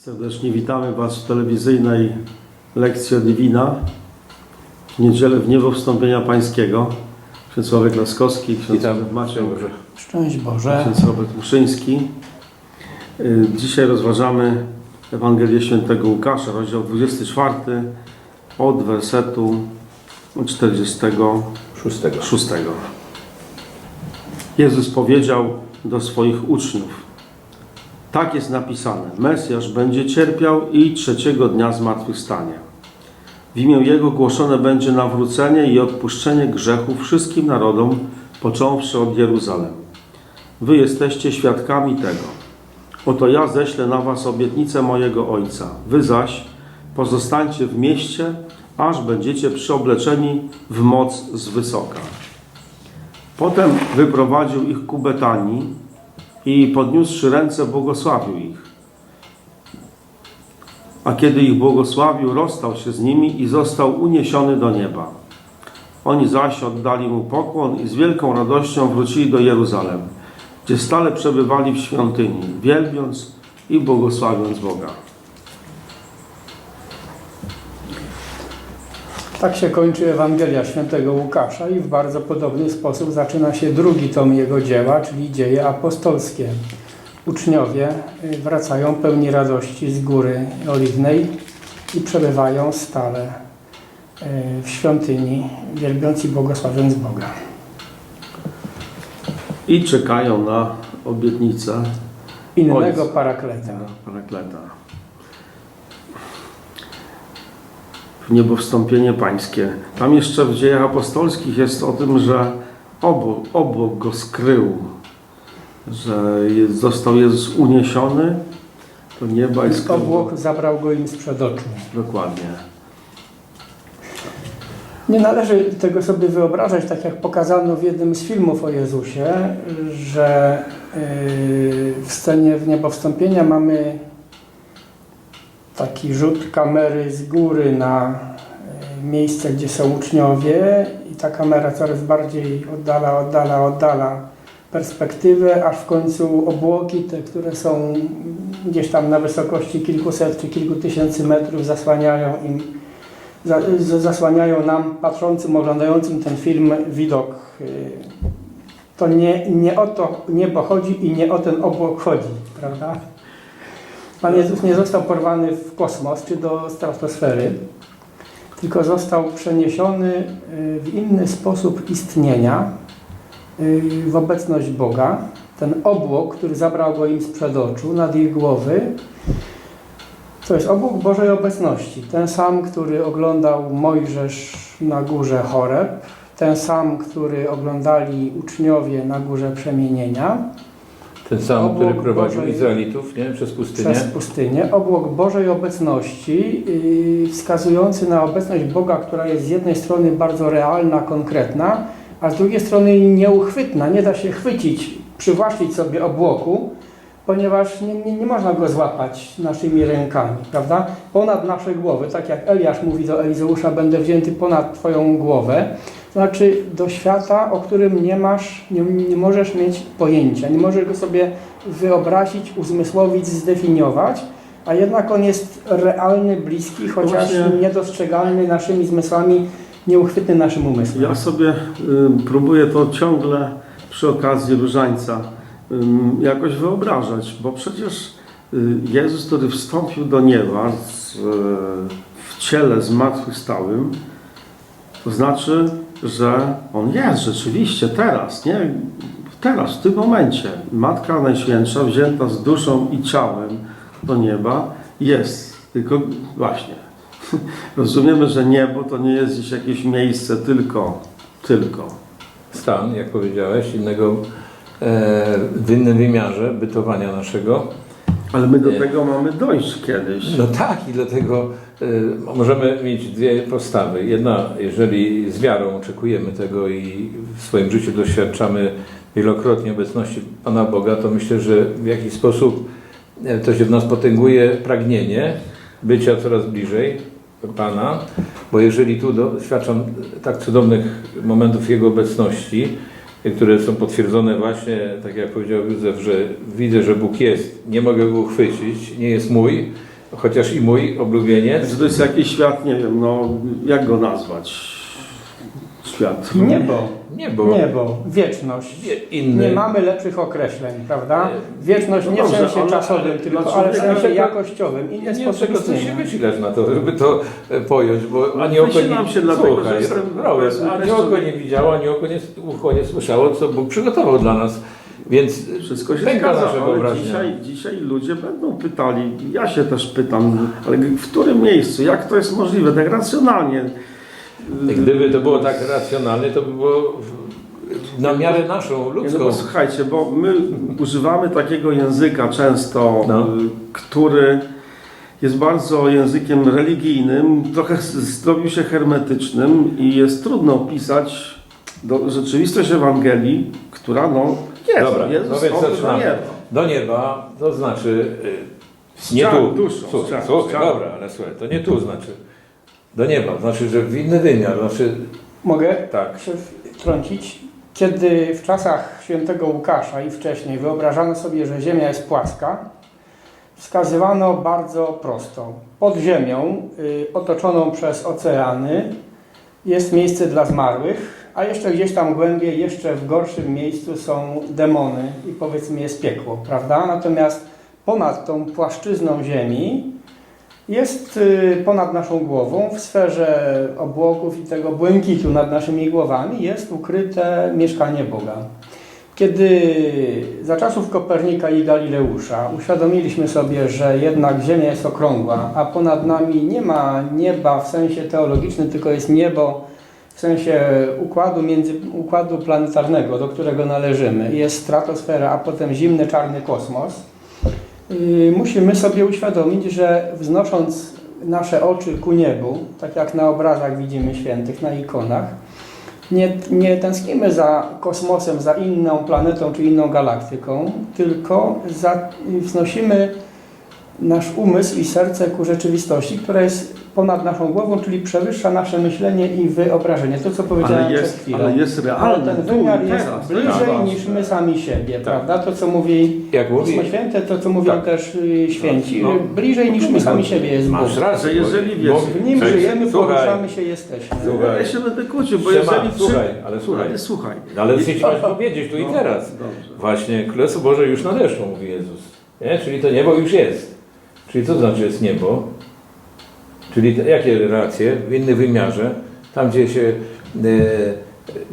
Serdecznie witamy Was w telewizyjnej lekcji Divina w niedzielę w niebo wstąpienia Pańskiego. Ksiądz Sławek Laskowski, ksiądz. Maciej, Szczęść Boże. ksiądz Robert Muszyński. Y, Dzisiaj rozważamy Ewangelię Świętego Łukasza, rozdział 24 od wersetu 46. Szóstego. Jezus powiedział do swoich uczniów: Tak jest napisane: Mesjasz będzie cierpiał i trzeciego dnia zmartwychwstanie. W imię Jego głoszone będzie nawrócenie i odpuszczenie grzechów wszystkim narodom, począwszy od Jeruzalem. Wy jesteście świadkami tego. Oto ja ześlę na was obietnicę mojego Ojca. Wy zaś pozostańcie w mieście, aż będziecie przyobleczeni w moc z wysoka. Potem wyprowadził ich ku Betanii i podniósłszy ręce błogosławił ich. A kiedy ich błogosławił, rozstał się z nimi i został uniesiony do nieba. Oni zaś oddali mu pokłon i z wielką radością wrócili do Jeruzalem, gdzie stale przebywali w świątyni, wielbiąc i błogosławiąc Boga. Tak się kończy Ewangelia Świętego Łukasza i w bardzo podobny sposób zaczyna się drugi tom jego dzieła, czyli dzieje apostolskie. Uczniowie y, wracają pełni radości z góry oliwnej i przebywają stale y, w świątyni, wielbiąc i błogosławiąc Boga. I czekają na obietnicę Innego Ojca. parakleta. Parakleta. Niebowstąpienie pańskie. Tam jeszcze w dziejach apostolskich jest o tym, że obok, obok go skrył, że jest, został Jezus uniesiony do nieba i skrył. Obłok zabrał go im sprzed oczu. Dokładnie. Nie należy tego sobie wyobrażać, tak jak pokazano w jednym z filmów o Jezusie, że yy, w scenie w niebowstąpienia mamy taki rzut kamery z góry na miejsce, gdzie są uczniowie i ta kamera coraz bardziej oddala, oddala, oddala perspektywę, aż w końcu obłoki, te, które są gdzieś tam na wysokości kilkuset czy kilku tysięcy metrów zasłaniają im zasłaniają nam, patrzącym, oglądającym ten film, widok. To nie, nie o to niebo chodzi i nie o ten obłok chodzi, prawda? Pan Jezus nie został porwany w kosmos czy do stratosfery, tylko został przeniesiony y, w inny sposób istnienia y, w obecność Boga. Ten obłok, który zabrał go im sprzed oczu, nad ich głowy, to jest obłok Bożej obecności. Ten sam, który oglądał Mojżesz na górze Choreb, ten sam, który oglądali uczniowie na górze przemienienia, Ten sam, Obok który prowadził Bożej- Izraelitów nie? przez pustynię. przez pustynię. Obłok Bożej obecności, yy, wskazujący na obecność Boga, która jest z jednej strony bardzo realna, konkretna, a z drugiej strony nieuchwytna. Nie da się chwycić, przywłaszczyć sobie obłoku, ponieważ nie, nie, nie można go złapać naszymi rękami, prawda? Ponad nasze głowy, tak jak Eliasz mówi do Elizeusza, będę wzięty ponad Twoją głowę, to znaczy do świata, o którym nie masz, nie, nie możesz mieć pojęcia, nie możesz go sobie wyobrazić, uzmysłowić, zdefiniować, a jednak on jest realny, bliski, chociaż Właśnie- niedostrzegalny naszymi zmysłami, nieuchwytny naszym umysłem. Ja sobie y, próbuję to ciągle przy okazji różańca ym, jakoś wyobrażać, bo przecież y, Jezus, który wstąpił do nieba z, y, w ciele zmartwychwstałym, to znaczy, że On jest rzeczywiście teraz, nie? Teraz, w tym momencie. Matka Najświętsza wzięta z duszą i ciałem do nieba jest. Tylko właśnie, rozumiemy, że niebo to nie jest gdzieś jakieś miejsce tylko, tylko. Stan, jak powiedziałeś, innego, e, w innym wymiarze bytowania naszego. Ale my do tego mamy dojść kiedyś. No tak, i dlatego e, możemy mieć dwie postawy. Jedna, jeżeli z wiarą oczekujemy tego i w swoim życiu doświadczamy wielokrotnie obecności Pana Boga, to myślę, że w jakiś sposób e, to się w nas potęguje pragnienie bycia coraz bliżej Pana, bo jeżeli tu doświadczam tak cudownych momentów Jego obecności, które są potwierdzone właśnie, tak jak powiedział Józef, że widzę, że Bóg jest, nie mogę Go uchwycić, nie jest mój, chociaż i mój oblubieniec. To jest jakiś świat, nie wiem, no jak go nazwać? Świat. Niebo. Niebo. Niebo, wieczność. Nie, inny. Nie mamy lepszych określeń, prawda? Nie. Wieczność No nie w dobrze, sensie ale- czasowym, ale tylko, ale w sensie jakościowym. Ja Inny nie wiem, sposób czego ty się wysilasz na to, żeby to e, pojąć, bo ani oko nie... się dlatego, Słuchaj, że jestem- Robert, ani oko nie widziało, ani oko nie, ucho nie słyszało, co Bóg przygotował dla nas. Więc Wszystko się zgadza, ale dzisiaj, dzisiaj ludzie będą pytali, ja się też pytam, ale w którym miejscu, jak to jest możliwe, tak racjonalnie. Gdyby to było tak racjonalne, to by było na miarę naszą, Nie, no ludzką. bo słuchajcie, bo my używamy takiego języka często, No. y, który jest bardzo językiem religijnym, trochę zrobił się hermetycznym i jest trudno opisać do, rzeczywistość Ewangelii, która no jest. Dobra, Jezus no więc oby do zaczynamy. nieba. Do nieba, to znaczy... y, Nie tu, duszą, słuchaj, słuchaj, dobra, ale słuchaj, to nie tu znaczy. Do nieba, znaczy, że w inny wymiar, znaczy... Mogę Tak. się wtrącić? Kiedy w czasach świętego Łukasza i wcześniej wyobrażano sobie, że Ziemia jest płaska, wskazywano bardzo prosto. Pod Ziemią, y, otoczoną przez oceany, jest miejsce dla zmarłych, a jeszcze gdzieś tam głębiej, jeszcze w gorszym miejscu są demony i powiedzmy jest piekło, prawda? Natomiast ponad tą płaszczyzną Ziemi jest y, ponad naszą głową, w sferze obłoków i tego błękitu nad naszymi głowami jest ukryte mieszkanie Boga. Kiedy za czasów Kopernika i Galileusza uświadomiliśmy sobie, że jednak Ziemia jest okrągła, a ponad nami nie ma nieba w sensie teologicznym, tylko jest niebo w sensie układu, między, układu planetarnego, do którego należymy. Jest stratosfera, a potem zimny, czarny kosmos. Yy, musimy sobie uświadomić, że wznosząc nasze oczy ku niebu, tak jak na obrazach widzimy świętych, na ikonach, nie, nie tęsknimy za kosmosem, za inną planetą czy inną galaktyką, tylko za, wznosimy nasz umysł i serce ku rzeczywistości, która jest ponad naszą głową, czyli przewyższa nasze myślenie i wyobrażenie. To, co powiedziałem Ale przed jest, chwilą. ale jest Ale realne. ten wymiar jest teraz. To bliżej niż my sami siebie, Tak. prawda? To, co mówi Jak mówi, Pismo Święte, to, co mówią Tak. też y, święci, No. że bliżej niż my sami siebie jest Bóg. masz rację. Że jeżeli bo- wiesz, W nim Słuchaj, żyjemy, słuchaj, poruszamy się, jesteśmy. Słuchaj. Ja się będę kłócił, bo Siema, jeżeli... słuchaj, ale słuchaj. Ale słuchaj. Ale chcę ci powiedzieć tu i No, teraz. Dobrze. Właśnie Królestwo Boże już nadeszło, mówi Jezus. Nie? Czyli to niebo już jest. Czyli co to znaczy jest niebo? Czyli te, jakie relacje w innym wymiarze, tam gdzie się e,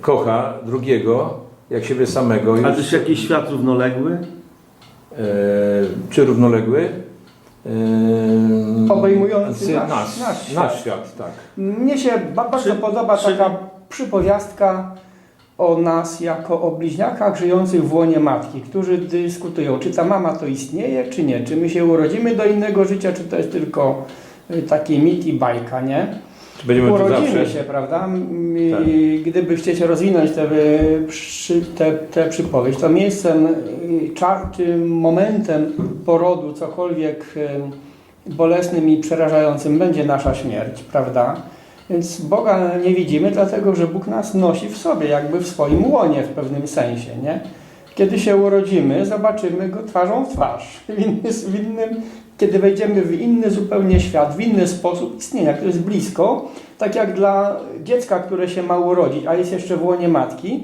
kocha drugiego, jak siebie samego. A Już, też jakiś świat równoległy? e, czy równoległy? E, Obejmujący nasz- nasz, nasz nasz, świat. świat. tak. Mnie się ba- bardzo Czy- podoba czyli- taka przypowiastka o nas jako o bliźniakach żyjących w łonie matki, którzy dyskutują, czy ta mama to istnieje, czy nie. Czy my się urodzimy do innego życia, czy to jest tylko y, taki mit i bajka, nie? Czy będziemy Urodzimy się, prawda? Tak. i Gdyby chcieć rozwinąć tę przy, te, te przypowieść, to miejscem, y, momentem porodu, cokolwiek y, bolesnym i przerażającym będzie nasza śmierć, prawda? Więc Boga nie widzimy, dlatego że Bóg nas nosi w sobie, jakby w swoim łonie w pewnym sensie, nie? Kiedy się urodzimy, zobaczymy Go twarzą w twarz. W, inny, w innym, kiedy wejdziemy w inny zupełnie świat, w inny sposób istnienia, który jest blisko, tak jak dla dziecka, które się ma urodzić, a jest jeszcze w łonie matki,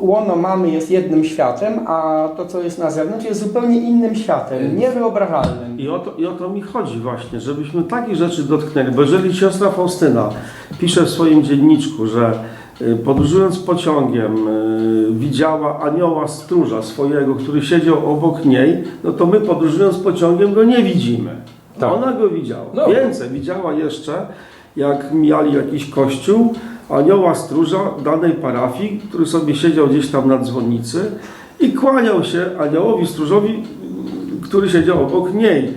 łono mamy jest jednym światem, a to, co jest na zewnątrz, jest zupełnie innym światem, niewyobrażalnym. I o, to, I o to mi chodzi właśnie, żebyśmy takich rzeczy dotknęli, bo jeżeli siostra Faustyna pisze w swoim dzienniczku, że y, podróżując pociągiem y, widziała anioła stróża swojego, który siedział obok niej, no to my podróżując pociągiem go nie widzimy. Tak. Ona go widziała. No. Więcej, widziała jeszcze, jak mijali jakiś kościół, anioła stróża danej parafii, który sobie siedział gdzieś tam na dzwonnicy i kłaniał się aniołowi stróżowi, który siedział obok niej.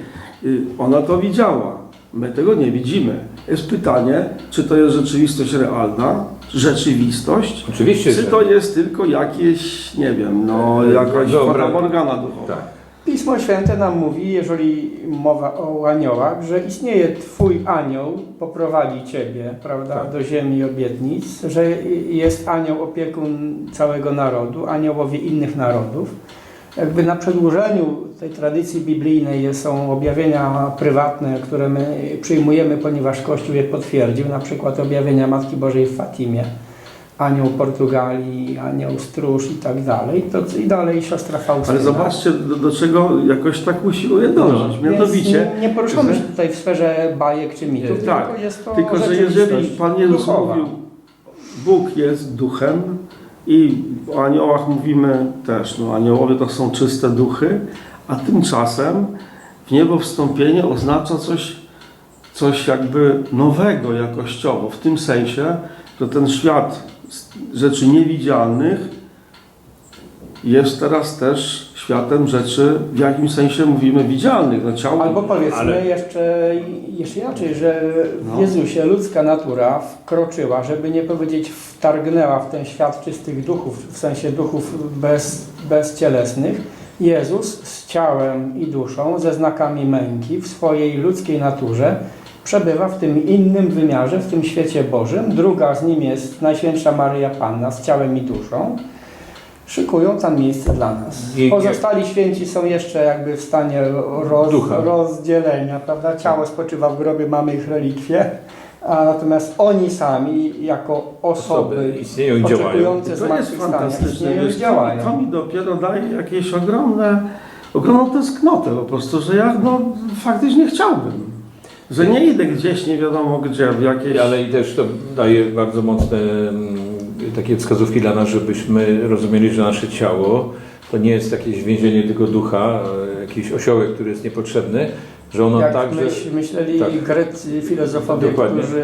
Ona to widziała. My tego nie widzimy. Jest pytanie, czy to jest rzeczywistość realna, rzeczywistość, Oczywiście, czy że- to jest tylko jakieś, nie wiem, no jakaś Dobra. fatamorgana duchowa. Tak. Pismo Święte nam mówi, jeżeli mowa o aniołach, że istnieje Twój anioł, poprowadzi Ciebie, prawda, Tak. do ziemi obietnic, że jest anioł opiekun całego narodu, aniołowie innych narodów. Jakby na przedłużeniu tej tradycji biblijnej są objawienia prywatne, które my przyjmujemy, ponieważ Kościół je potwierdził, na przykład objawienia Matki Bożej w Fatimie, anioł Portugalii, anioł stróż i tak dalej. To, I dalej siostra Faustyna. Ale zobaczcie, do, do czego jakoś tak usiłuje dążyć. Więc Mianowicie, nie, nie poruszamy że- się tutaj w sferze bajek czy mitów, Nie, tak. tylko jest to tylko że jeżeli Pan Jezus duchowa. mówił, Bóg jest duchem i o aniołach mówimy też, no aniołowie to są czyste duchy, a tymczasem w niebo wstąpienie oznacza coś, coś jakby nowego jakościowo, w tym sensie, że ten świat rzeczy niewidzialnych jest teraz też światem rzeczy, w jakimś sensie mówimy widzialnych, no ciało Albo powiedzmy Ale- jeszcze, jeszcze inaczej, że w No. Jezusie ludzka natura wkroczyła, żeby nie powiedzieć wtargnęła w ten świat czystych duchów, w sensie duchów bez, bezcielesnych. Jezus z ciałem i duszą, ze znakami męki w swojej ludzkiej naturze przebywa w tym innym wymiarze, w tym świecie Bożym. Druga z nim jest Najświętsza Maryja Panna z ciałem i duszą. Szykują tam miejsce dla nas. Pozostali święci są jeszcze jakby w stanie roz, rozdzielenia, prawda? Ciało spoczywa w grobie, mamy ich relikwie, a natomiast oni sami jako osoby, Osoby istnieją i działają. oczekujące To jest fantastyczne. Wiesz, działają. to mi dopiero daje jakieś ogromne, ogromną tęsknotę po prostu, że ja no, faktycznie chciałbym. Że nie idę gdzieś nie wiadomo gdzie, w jakieś... Ale i też to daje bardzo mocne mm, takie wskazówki dla nas, żebyśmy rozumieli, że nasze ciało to nie jest jakieś więzienie tylko ducha, e, jakiś osiołek, który jest niepotrzebny, że ono Jak także... myśl, myśleli tak. Grecy filozofowie, Dokładnie. którzy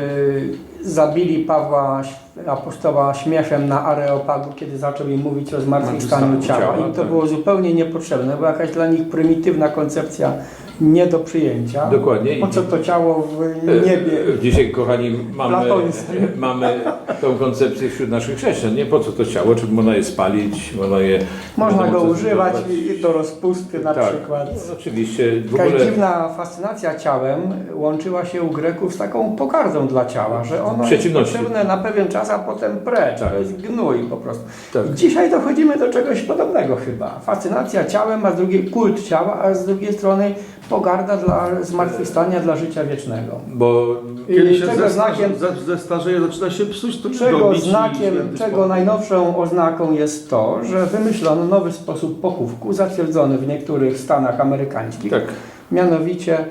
zabili Pawła apostoła śmiechem na Areopagu, kiedy zaczął im mówić o zmartwychwstaniu Zmartwychwstaniu ciała. ciała, Im to tak. było zupełnie niepotrzebne, była jakaś dla nich prymitywna koncepcja nie do przyjęcia. Dokładnie. Po co to ciało w E, niebie? Dzisiaj, kochani, mamy, Platońskie. mamy tą koncepcję wśród naszych chrześcijan. Nie po co to ciało, czy można je spalić, można je... Można go używać zbudować. i- do rozpusty na Tak. przykład. No, oczywiście, w ogóle dziwna fascynacja ciałem łączyła się u Greków z taką pogardą dla ciała, że ono jest potrzebne na pewien czas, a potem precz. Tak. To jest gnój po prostu. tak. Dzisiaj dochodzimy do czegoś podobnego chyba. Fascynacja ciałem, a z drugiej kult ciała, a z drugiej strony pogarda dla zmartwychwstania, dla życia wiecznego. bo Kiedy się czego znakiem, zestarzeje, zaczyna się psuć, to czego znakiem, czego najnowszą oznaką jest to, że wymyślono nowy sposób pochówku, zatwierdzony w niektórych stanach amerykańskich, tak, mianowicie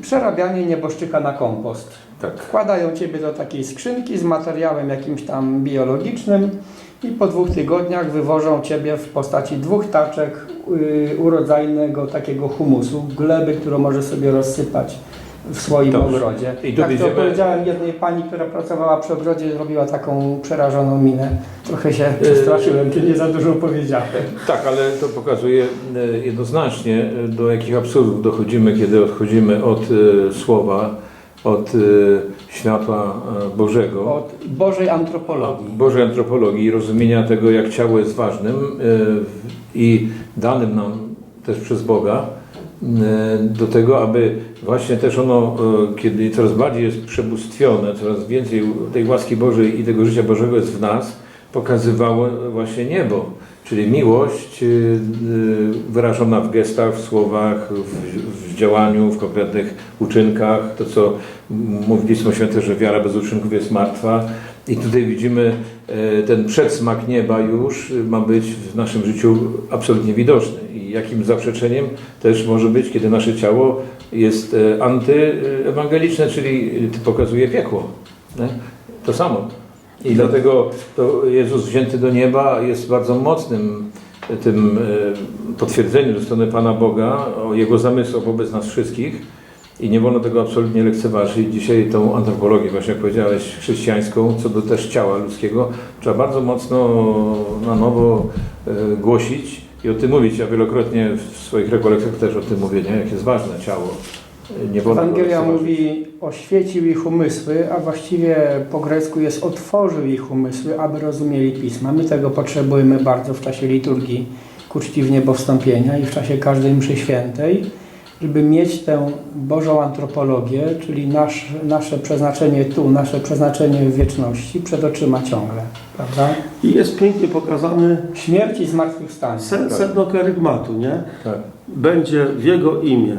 przerabianie nieboszczyka na kompost. tak. Wkładają Ciebie do takiej skrzynki z materiałem jakimś tam biologicznym i po dwóch tygodniach wywożą Ciebie w postaci dwóch taczek y, urodzajnego takiego humusu, gleby, którą możesz sobie rozsypać w swoim Dobrze. ogrodzie. I tu tak to widzimy- powiedziałem jednej pani, która pracowała przy ogrodzie, zrobiła taką przerażoną minę. Trochę się przestraszyłem, czy nie za dużo powiedziałem. Tak, ale to pokazuje e, jednoznacznie, e, do jakich absurdów dochodzimy, kiedy odchodzimy od e, słowa, od e, światła e, Bożego, Od Bożej antropologii. Bożej antropologii i rozumienia tego, jak ciało jest ważnym e, i danym nam też przez Boga, e, do tego, aby właśnie też ono, kiedy coraz bardziej jest przebóstwione, coraz więcej tej łaski Bożej i tego życia Bożego jest w nas, pokazywało właśnie niebo. Czyli miłość y, y, wyrażona w gestach, w słowach, w, w działaniu, w konkretnych uczynkach. To, co mówi Pismo Święte, że wiara bez uczynków jest martwa. I tutaj widzimy e, ten przedsmak nieba już y, ma być w naszym życiu absolutnie widoczny. I jakim zaprzeczeniem też może być, kiedy nasze ciało jest antyewangeliczne, czyli y, pokazuje piekło. To samo. I dlatego to Jezus wzięty do nieba jest bardzo mocnym e, tym e, potwierdzeniem ze strony Pana Boga o Jego zamysłach wobec nas wszystkich i nie wolno tego absolutnie lekceważyć. Dzisiaj tą antropologię, właśnie jak powiedziałeś, chrześcijańską, co do też ciała ludzkiego, trzeba bardzo mocno na nowo e, głosić i o tym mówić. Ja wielokrotnie w swoich rekolekcjach też o tym mówię, nie? jak jest ważne ciało. Nie Ewangelia mówi oświecił ich umysły, a właściwie po grecku jest otworzył ich umysły, aby rozumieli Pisma. My tego potrzebujemy bardzo w czasie liturgii ku czci wstąpienia i w czasie każdej mszy świętej. żeby mieć tę Bożą antropologię, czyli nasz, nasze przeznaczenie tu, nasze przeznaczenie w wieczności przed oczyma ciągle, prawda? I jest pięknie pokazany Śmierć i zmartwychwstanie. se- sedno kerygmatu, nie? Tak. Będzie w Jego imię.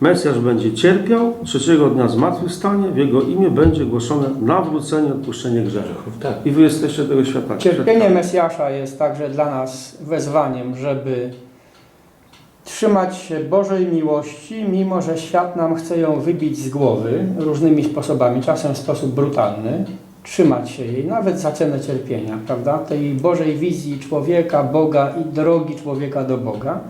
Mesjasz będzie cierpiał, trzeciego dnia zmartwychwstanie, w Jego imię będzie głoszone nawrócenie, odpuszczenie grzechów. Tak. I wy jesteście tego świata. Cierpienie. Mesjasza jest także dla nas wezwaniem, żeby trzymać się Bożej miłości, mimo że świat nam chce ją wybić z głowy różnymi sposobami, czasem w sposób brutalny. Trzymać się jej, nawet za cenę cierpienia, prawda? Tej Bożej wizji człowieka, Boga i drogi człowieka do Boga.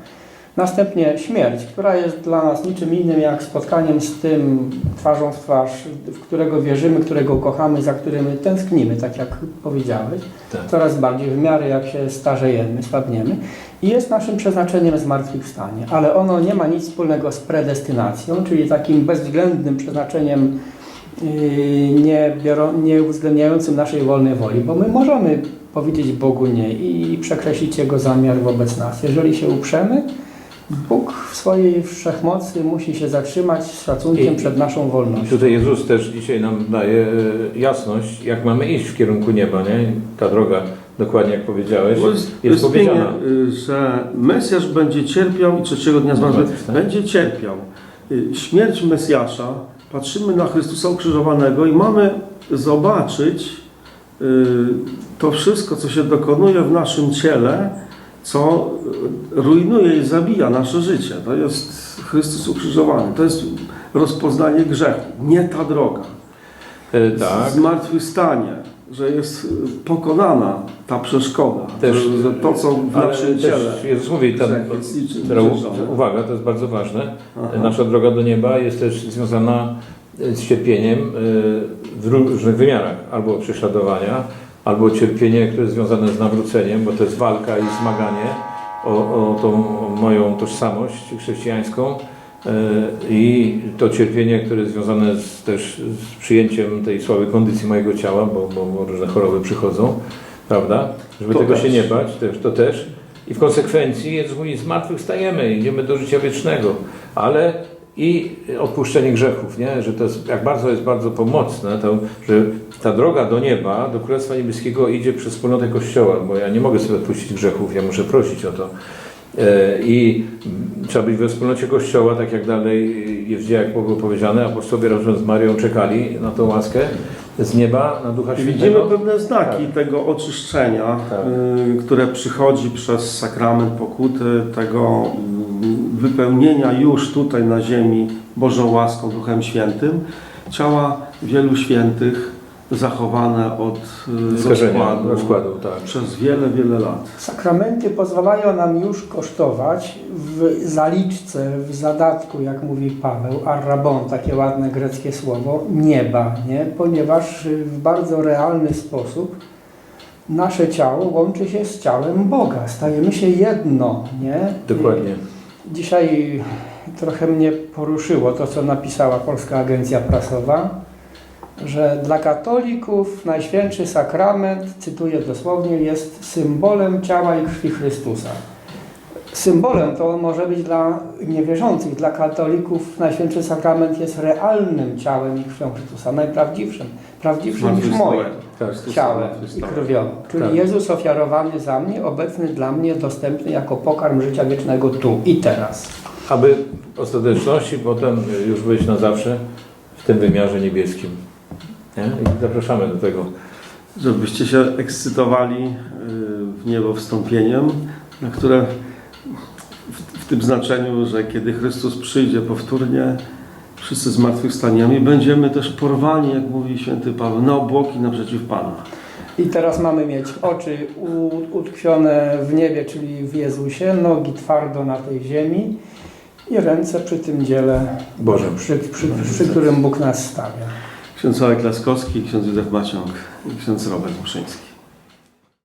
Następnie śmierć, która jest dla nas niczym innym jak spotkaniem z tym twarzą w twarz, w którego wierzymy, którego kochamy, za którym tęsknimy, tak jak powiedziałeś Tak. coraz bardziej w miarę jak się starzejemy, słabniemy i jest naszym przeznaczeniem zmartwychwstanie, ale ono nie ma nic wspólnego z predestynacją, czyli takim bezwzględnym przeznaczeniem yy, nie, biorą, nie uwzględniającym naszej wolnej woli, bo my możemy powiedzieć Bogu nie i przekreślić Jego zamiar wobec nas. Jeżeli się uprzemy, Bóg w swojej wszechmocy musi się zatrzymać z szacunkiem I- przed naszą wolnością. tutaj Jezus też dzisiaj nam daje e, jasność, jak mamy iść w kierunku nieba, nie? Ta droga, dokładnie jak powiedziałeś, jest, jest powiedziana. y, że Mesjasz będzie cierpiał i trzeciego dnia zmartwychwstanie. Tak. Będzie cierpiał. Y, Śmierć Mesjasza, patrzymy na Chrystusa ukrzyżowanego i mamy zobaczyć y, to wszystko, co się dokonuje w naszym ciele, co rujnuje i zabija nasze życie. To jest Chrystus ukrzyżowany. To jest rozpoznanie grzechu. Nie ta droga. E, tak. Zmartwychwstanie, że jest pokonana ta przeszkoda. Też, że, że to, co w naszym ciele. Jezus mówi, rzeczony. uwaga, to jest bardzo ważne, Aha. nasza droga do nieba jest też związana e, z cierpieniem e, w różnych wymiarach, albo prześladowania, albo cierpienie, które jest związane z nawróceniem, bo to jest walka i zmaganie o, o tą moją tożsamość chrześcijańską e, i to cierpienie, które jest związane z, też z przyjęciem tej słabej kondycji mojego ciała, bo, bo, bo różne choroby przychodzą, prawda? Żeby To tego też. się nie bać, też, to też. I w konsekwencji Jezus mówi, zmartwychwstajemy, idziemy do życia wiecznego, ale i odpuszczenie grzechów, nie? że to jest, jak bardzo jest bardzo pomocne, to, że ta droga do nieba, do Królestwa Niebieskiego idzie przez wspólnotę Kościoła, bo ja nie mogę sobie odpuścić grzechów, ja muszę prosić o to. E, I trzeba być we wspólnocie Kościoła, tak jak dalej jest w dziejach było powiedziane, apostołowie razem z Marią czekali na tą łaskę z nieba, na Ducha I Widzimy Świętego. pewne znaki tego oczyszczenia, Tak. y, które przychodzi przez sakrament pokuty, tego wypełnienia już tutaj na ziemi Bożą łaską, Duchem Świętym, ciała wielu świętych zachowane od Skażenia, rozkładu, rozkładu, tak. przez wiele, wiele lat. Sakramenty pozwalają nam już kosztować w zaliczce, w zadatku, jak mówi Paweł, arrabon, takie ładne greckie słowo, nieba, nie? ponieważ w bardzo realny sposób nasze ciało łączy się z ciałem Boga, stajemy się jedno. Nie? Dokładnie. Dzisiaj trochę mnie poruszyło to, co napisała Polska Agencja Prasowa, że dla katolików Najświętszy Sakrament, cytuję dosłownie, jest symbolem ciała i krwi Chrystusa. Symbolem to może być dla niewierzących, dla katolików Najświętszy Sakrament jest realnym ciałem i krwią Chrystusa, najprawdziwszym, prawdziwszym niż moje Tak. ciałem i krwią. Czyli Tak. Jezus ofiarowany za mnie, obecny dla mnie, dostępny jako pokarm życia wiecznego tu i teraz. aby w ostateczności potem już być na zawsze w tym wymiarze niebieskim. Nie? I zapraszamy do tego. żebyście się ekscytowali y, w niebo wstąpieniem, na które tym znaczeniu, że kiedy Chrystus przyjdzie powtórnie, wszyscy zmartwychwstaniemy, będziemy też porwani, jak mówi święty Paweł, na obłoki naprzeciw Pana. I teraz mamy mieć oczy utkwione w niebie, czyli w Jezusie, nogi twardo na tej ziemi i ręce przy tym dziele, Bożym. przy, przy, przy którym Bóg nas stawia. Ksiądz Olek Laskowski, ksiądz Józef Maciąg i ksiądz Robert Muszyński.